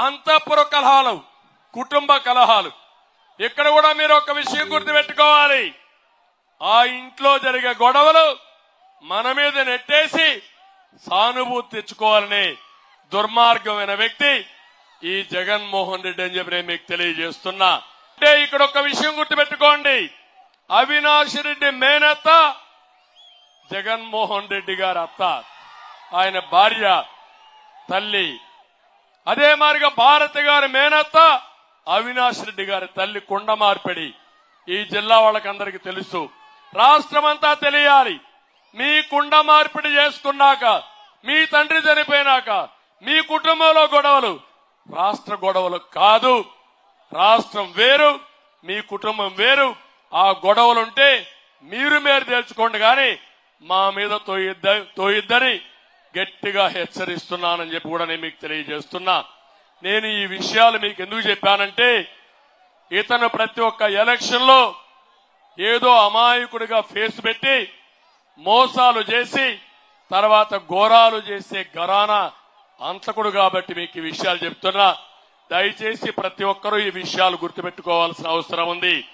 అంతఃపుర కలహాలు కుటుంబ కలహాలు. ఇక్కడ కూడా మీరు ఒక విషయం గుర్తుపెట్టుకోవాలి. ఆ ఇంట్లో జరిగే గొడవలు మన మీద నెట్టేసి సానుభూతి తెచ్చుకోవాలని దుర్మార్గమైన వ్యక్తి ఈ జగన్మోహన్ రెడ్డి అని చెప్పి నేను మీకు తెలియజేస్తున్నా. అంటే ఇక్కడ ఒక విషయం గుర్తుపెట్టుకోండి. అవినాష్ రెడ్డి మేనత్త జగన్మోహన్ రెడ్డి గారి అత్త. ఆయన భార్య తల్లి అదే మారిగా భారతి గారి మేనత్త అవినాష్ రెడ్డి గారి తల్లి కుండ మార్పిడి. ఈ జిల్లా వాళ్ళకందరికీ తెలుసు. రాష్ట్రమంతా తెలియాలి. మీ కుండ మార్పిడి చేసుకున్నాక మీ తండ్రి చనిపోయినాక మీ కుటుంబంలో గొడవలు. రాష్ట్ర గొడవలు కాదు. రాష్ట్రం వేరు మీ కుటుంబం వేరు. ఆ గొడవలుంటే మీరు మీరు తేల్చుకోండి కానీ మా మీద తోయిద్ద తోయిద్దని గట్టిగా హెచ్చరిస్తున్నానని చెప్పి కూడా నేను మీకు తెలియజేస్తున్నా. నేను ఈ విషయాలు మీకు ఎందుకు చెప్పానంటే ఇతను ప్రతి ఒక్క ఎలక్షన్లో ఏదో అమాయకుడిగా ఫేస్ పెట్టి మోసాలు చేసి తర్వాత ఘోరాలు చేసే గరాన అంతకుడు కాబట్టి మీకు ఈ విషయాలు చెప్తున్నా. దయచేసి ప్రతి ఒక్కరూ ఈ విషయాలు గుర్తుపెట్టుకోవాల్సిన అవసరం ఉంది.